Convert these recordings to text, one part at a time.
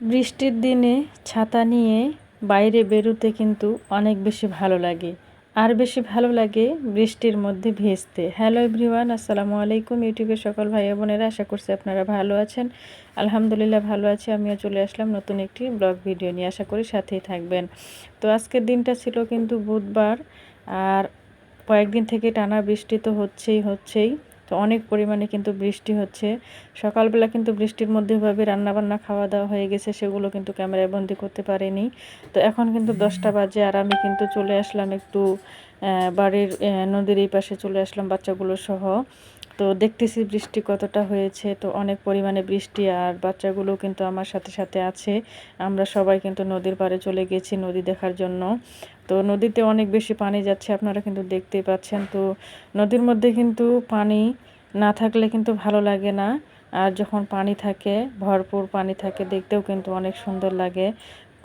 বৃষ্টির দিনে ছাতা নিয়ে বাইরে বেরোতে কিন্তু অনেক বেশি ভালো লাগে। আর বেশি ভালো লাগে বৃষ্টির মধ্যে ভেজতে। হ্যালো এভরিওয়ান আসসালামু আলাইকুম ইউটিউবের সকল ভাই বোনেরা, আশা করছি আপনারা ভালো আছেন। আলহামদুলিল্লাহ ভালো আছি, আমিও চলে আসলাম নতুন একটি ব্লগ ভিডিও নিয়ে। আশা করি সাথেই থাকবেন। তো আজকের দিনটা ছিল কিন্তু বুধবার, আর কয়েকদিন থেকে টানা বৃষ্টি তো হচ্ছেই হচ্ছেই। তো অনেক পরিমাণে কিন্তু বৃষ্টি হচ্ছে। সকালবেলা কিন্তু বৃষ্টির মধ্যে ভাবে রান্নাবান্না খাওয়া দাওয়া হয়ে গেছে সেগুলো কিন্তু ক্যামেরায় বন্দি করতে পারিনি। তো এখন কিন্তু দশটা বাজে আর আমি কিন্তু চলে আসলাম একটু বাড়ির নদীর এই পাশে চলে আসলাম বাচ্চাগুলো সহ। তো দেখতেছি বৃষ্টি কতটা হয়েছে তো অনেক পরিমাণে বৃষ্টি আর বাচ্চাগুলো কিন্তু আমার সাথে সাথে আছে। আমরা সবাই কিন্তু নদীর পাড়ে চলে গেছি নদী দেখার জন্য। তো নদীতে অনেক বেশি পানি যাচ্ছে, আপনারা কিন্তু দেখতেই পাচ্ছেন। তো নদীর মধ্যে কিন্তু পানি না থাকলে কিন্তু ভালো লাগে না। আর যখন পানি থাকে, ভরপুর পানি থাকে, দেখতেও কিন্তু অনেক সুন্দর লাগে।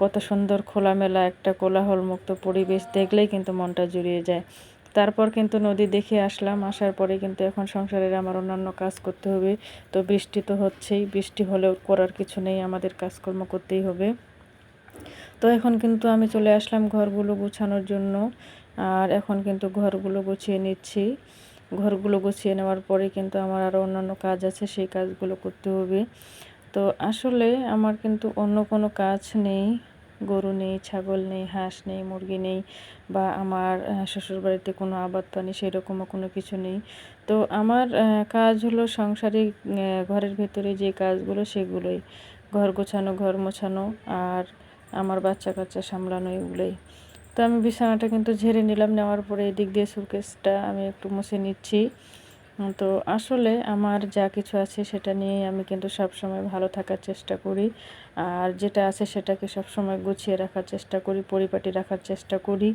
কত সুন্দর খোলামেলা একটা কোলাহলমুক্ত পরিবেশ দেখলেই কিন্তু মনটা জুড়িয়ে যায়। তারপর কিন্তু নদী দেখে আসলাম, আসার পরে কিন্তু এখন সংসারের আমার অন্যান্য কাজ করতে হবে। তো বৃষ্টি তো হচ্ছেই, বৃষ্টি হলেও করার কিছু নেই, আমাদের কাজকর্ম করতেই হবে। তো এখন কিন্তু আমি চলে আসলাম ঘরগুলো গুছানোর জন্য। আর এখন কিন্তু ঘরগুলো গুছিয়ে নিচ্ছি। ঘরগুলো গুছিয়ে নেওয়ার পরে কিন্তু আমার আরও অন্যান্য কাজ আছে, সেই কাজগুলো করতে হবে। তো আসলে আমার কিন্তু অন্য কোনো কাজ নেই। গরু নেই, ছাগল নেই, হাঁস নেই, মুরগি নেই বা আমার শ্বশুরবাড়িতে কোনো আবাদ পানি সেরকমও কোনো কিছু নেই। তো আমার কাজ হলো সংসারিক ঘরের ভেতরে যে কাজগুলো সেগুলোই। ঘর গোছানো, ঘর মোছানো আর আমার বাচ্চা কাচ্চা সামলানো এগুলোই। তো আমি বিছানাটা কিন্তু ঝেড়ে নিলাম, নেওয়ার পরে এদিক দিয়ে সুকেসটা আমি একটু মুছে নিচ্ছি। তো আসলে আমার যা কিছু আছে সেটা নিয়ে আমি কিন্তু সব সময় ভালো থাকার চেষ্টা করি। আর যেটা আছে সেটাকে সব সময় গুছিয়ে রাখার চেষ্টা করি, পরিপাটি রাখার চেষ্টা করি।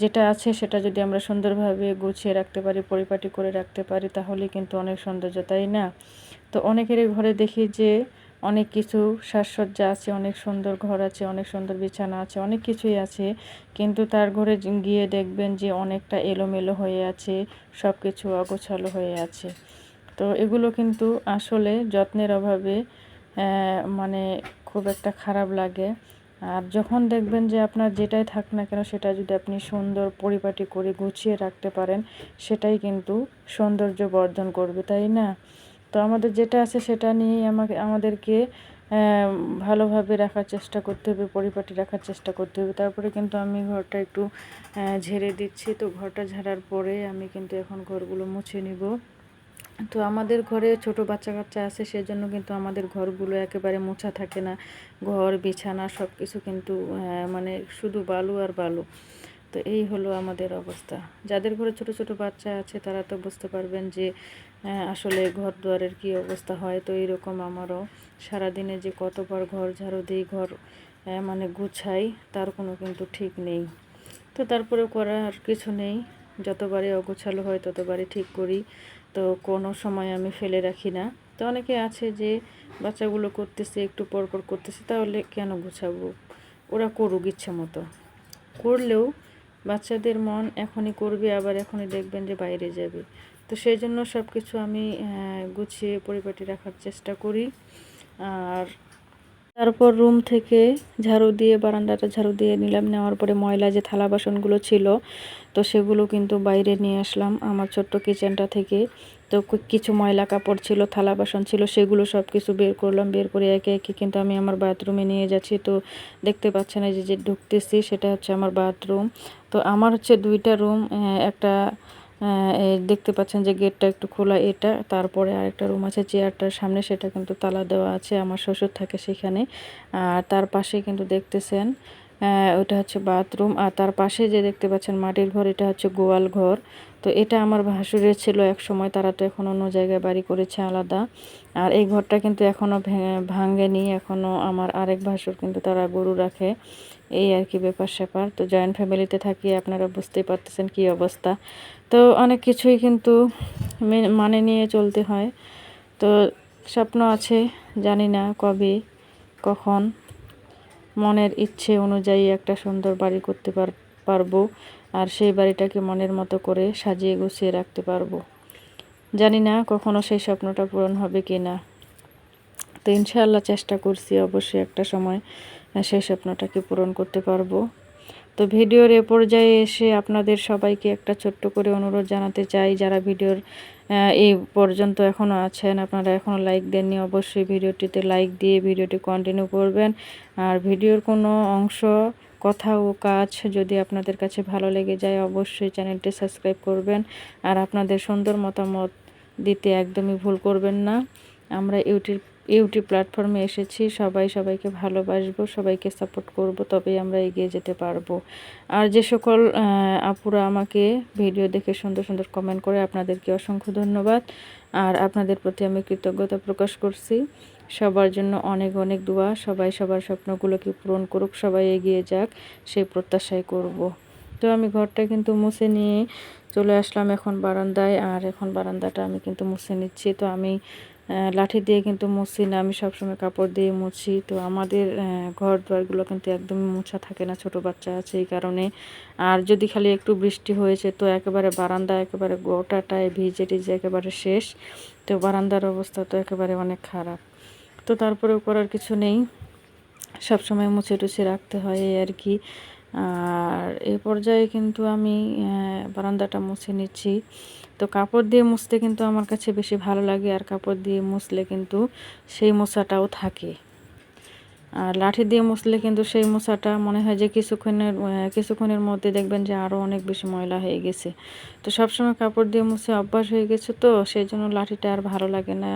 যেটা আছে সেটা যদি আমরা সুন্দরভাবে গুছিয়ে রাখতে পারি, পরিপাটি করে রাখতে পারি তাহলে কিন্তু অনেক সৌন্দর্য, তাই না? তো অনেকেরই ঘরে দেখি যে অনেক কিছু সাজসজ্জা আছে, অনেক সুন্দর ঘর আছে, অনেক সুন্দর বিছানা আছে, অনেক কিছুই আছে। কিন্তু তার ঘরে গিয়ে দেখবেন যে অনেকটা এলোমেলো হয়ে আছে সব কিছু অগোছালো হয়ে আছে। তো এগুলো কিন্তু আসলে যত্নের অভাবে মানে খুব একটা খারাপ লাগে। আর যখন দেখবেন যে আপনার যেটাই থাক না কেন, সেটা যদি আপনি সুন্দর পরিপাটি করে গুছিয়ে রাখতে পারেন, সেটাই কিন্তু সৌন্দর্য বর্ধন করবে, তাই না? তো আমাদের যেটা আছে সেটা নিয়েই আমাকে, আমাদেরকে ভালোভাবে রাখার চেষ্টা করতে হবে, পরিপাটি রাখার চেষ্টা করতে হবে। তারপরে কিন্তু আমি ঘরটা একটু ঝেড়ে দিচ্ছি। তো ঘরটা ঝাড়ার পরে আমি কিন্তু এখন ঘরগুলো মুছে নিব। তো আমাদের ঘরে ছোট বাচ্চা কাচ্চা আছে, সেজন্য কিন্তু আমাদের ঘরগুলো একেবারে মোছা থাকে না। ঘর, বিছানা সব কিছু কিন্তু মানে শুধু বালু আর বালু। তো এই হলো আমাদের অবস্থা। যাদের ঘরে ছোট ছোট বাচ্চা আছে, তারা তো বুঝতে পারবেন যে আসলে ঘর দুয়ারের কী অবস্থা হয়? তো এইরকম আমারও সারাদিনে যে কতবার ঘর ঝাড়ু দিই, ঘর মানে গুছাই, তার কোনো কিন্তু ঠিক নেই। তো তারপরে করার কিছু নেই। যতবারই অগোছালো হয়, ততবারই ঠিক করি। তো কোনো সময় আমি ফেলে রাখি না। তো অনেকে আছে যে বাচ্চাগুলো করতেছে, একটু পর পর করতেছে, তাহলে কেন গুছাবো? ওরা করুক ইচ্ছে মতো। করলেও বাচ্চাদের মন এখনই করবে, আবার এখনই দেখবেন যে বাইরে যাবে। তো সেই জন্য সব কিছু আমি গুছিয়ে পরিপাটি রাখার চেষ্টা করি। আর তারপর রুম থেকে ঝাড়ু দিয়ে, বারান্দাটা ঝাড়ু দিয়ে নিলাম। নেওয়ার পরে ময়লা যে থালা বাসনগুলো ছিল, তো সেগুলো কিন্তু বাইরে নিয়ে আসলাম আমার ছোট্ট কিচেনটা থেকে। তো কিছু ময়লা কাপড় ছিল, থালা বাসন ছিল, সেগুলো সব কিছু বের করলাম। বের করে একে একে কিন্তু আমি আমার বাথরুমে নিয়ে যাচ্ছি। তো দেখতে পাচ্ছেন এই যে যে ঢুকতেছি, সেটা হচ্ছে আমার বাথরুম। তো আমার হচ্ছে দুইটা রুম একটা দেখতে পাচ্ছেন যে গেটটা একটু খোলা এটা। তারপরে আরেকটা রুম আছে চেয়ারটার সামনে, সেটা কিন্তু তালা দেওয়া আছে, আমার শ্বশুর থাকে সেখানে। আর তার পাশে কিন্তু দেখতেছেন ওটা হচ্ছে বাথরুম। আর তার পাশে যে দেখতে পাচ্ছেন মাটির ঘর, এটা হচ্ছে গোয়াল ঘর। তো এটা আমার ভাসুরের ছিল এক সময়, তারা তো এখন অন্য জায়গায় বাড়ি করেছে আলাদা। আর এই ঘরটা কিন্তু এখনও ভাঙেনি এখনও আমার আরেক ভাসুর কিন্তু তারা গরু রাখে। এই আর কি ব্যাপার স্যাপার। তো জয়েন্ট ফ্যামিলিতে থাকি, আপনারা বুঝতেই পারতেছেন কি অবস্থা। তো অনেক কিছুই কিন্তু মানে নিয়ে চলতে হয়। তো স্বপ্ন আছে, জানি না কবে, কখন। মনের ইচ্ছে অনুযায়ী একটা সুন্দর বাড়ি করতে পারব আর সেই বাড়িটাকে মনের মতো করে সাজিয়ে গুছিয়ে রাখতে পারব। জানি না কখনো সেই স্বপ্নটা পূরণ হবে কি না। তো ইনশাআল্লাহ চেষ্টা করছি অবশ্যই একটা সময় সেই স্বপ্নটাকে পূরণ করতে পারব। তো ভিডিওর এ পর্যায়ে এসে আপনাদের সবাইকে একটা ছোট্ট করে অনুরোধ জানাতে চাই, যারা ভিডিওর এই পর্যন্ত এখনও আছেন, আপনারা এখনও লাইক দেননি, অবশ্যই ভিডিওটিতে লাইক দিয়ে ভিডিওটি কন্টিনিউ করবেন। আর ভিডিওর কোনো অংশ, কথা ও কাজ যদি আপনাদের কাছে ভালো লেগে যায়, অবশ্যই চ্যানেলটি সাবস্ক্রাইব করবেন। আর আপনাদের সুন্দর মতামত দিতে একদমই ভুল করবেন না। আমরা ইউটিউব ইউটিউব প্ল্যাটফর্মে এসেছি, সবাই সবাইকে ভালোবাসবো, সবাইকে সাপোর্ট করব, তবেই আমরা এগিয়ে যেতে পারব। আর যে সকল আপুরা আমাকে ভিডিও দেখে সুন্দর সুন্দর কমেন্ট করে, আপনাদেরকে অসংখ্য ধন্যবাদ। আর আপনাদের প্রতি আমি কৃতজ্ঞতা প্রকাশ করছি। সবার জন্য অনেক অনেক দোয়া, সবাই সবার স্বপ্নগুলোকে পূরণ করুক, সবাই এগিয়ে যাক, সেই প্রত্যাশাই করব। তো আমি ঘরটা কিন্তু মুছে নিয়ে চলে আসলাম এখন বারান্দায়, আর এখন বারান্দাটা আমি কিন্তু মুছে নিচ্ছি। তো আমি লাঠি দিয়ে কিন্তু মুছি না, আমি সবসময় কাপড় দিয়ে মুছি। তো আমাদের ঘর দুয়ারগুলো কিন্তু একদমই মোছা থাকে না, ছোট বাচ্চা আছে এই কারণে। আর যদি খালি একটু বৃষ্টি হয়েছে, তো একেবারে বারান্দা, একেবারে গোটাটায় ভিজে টিজে একেবারে শেষ। তো বারান্দার অবস্থা তো একেবারে অনেক খারাপ। তো তারপরেও করার কিছু নেই। সব সময় মুছে টুছে রাখতে হয় এই আর কি। আর এই পর্যায়ে কিন্তু আমি বারান্দাটা মুছে নিচ্ছি। তো কাপড় দিয়ে মুছতে কিন্তু আমার কাছে বেশি ভালো লাগে, আর কাপড় দিয়ে মুছলে কিন্তু সেই মোছাটাও থাকে। আর লাঠি দিয়ে মুছলে কিন্তু সেই মশাটা মনে হয় যে কিছুক্ষণের কিছুক্ষণের মধ্যে দেখবেন যে আরও অনেক বেশি ময়লা হয়ে গেছে। তো সবসময় কাপড় দিয়ে মুছে অভ্যাস হয়ে গেছে তো, সেই জন্য লাঠিটা আর ভালো লাগে না।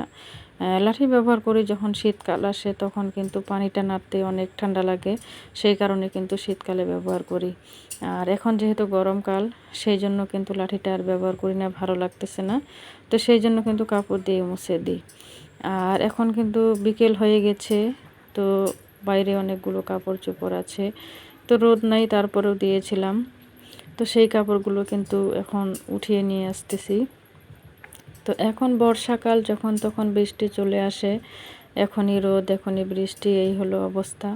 লাঠি ব্যবহার করি যখন শীতকাল আসে তখন কিন্তু পানিটা নাড়তে অনেক ঠান্ডা লাগে, সেই কারণে কিন্তু শীতকালে ব্যবহার করি। আর এখন যেহেতু গরমকাল, সেই জন্য কিন্তু লাঠিটা আর ব্যবহার করি না, ভালো লাগতেছে না। তো সেই জন্য কিন্তু কাপড় দিয়ে মুছে দিই। আর এখন কিন্তু বিকেল হয়ে গেছে, তো বাইরে অনেকগুলো কাপড় চোপড় আছে। তো রোদ নাই, তারপরেও দিয়েছিলাম। তো সেই কাপড়গুলো কিন্তু এখন উঠিয়ে নিয়ে আসতেছি। তো এখন বর্ষাকাল যখন তখন বৃষ্টি চলে আসে, এখনই রোদ, এখনই বৃষ্টি, এই হলো অবস্থা।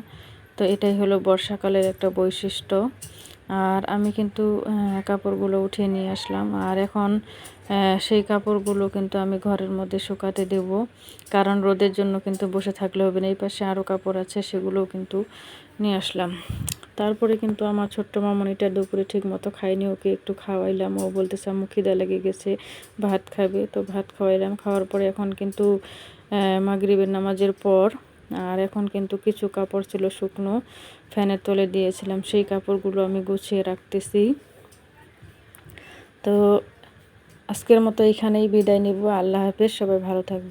তো এটাই হলো বর্ষাকালের একটা বৈশিষ্ট্য। আর আমি কিন্তু কাপড়গুলো উঠিয়ে নিয়ে আসলাম। আর এখন সেই কাপড়গুলো কিন্তু আমি ঘরের মধ্যে শুকাতে দেব। কারণ রোদের জন্য কিন্তু বসে থাকলে হবে না। এই পাশে আরও কাপড় আছে, সেগুলোও কিন্তু নিয়ে আসলাম। তারপরে কিন্তু আমার ছোট্ট মামনিটা দুপুরে ঠিক মতো খাইনি ওকে একটু খাওয়াইলাম। ও বলতেছে, আম্মু খিদা লেগে গেছে, ভাত খাবে। তো ভাত খাওয়াইলাম। খাওয়ার পরে এখন কিন্তু মাগরিবের নামাজের পর আর এখন কিন্তু কিছু কাপড় ছিল শুকনো, ফ্যানের তলে দিয়েছিলাম, সেই কাপড়গুলো আমি গুছিয়ে রাখতেছি। তো আজকের মতো এখানেই বিদায় নিব, আল্লাহ হাফেজ, সবাই ভালো থাকবে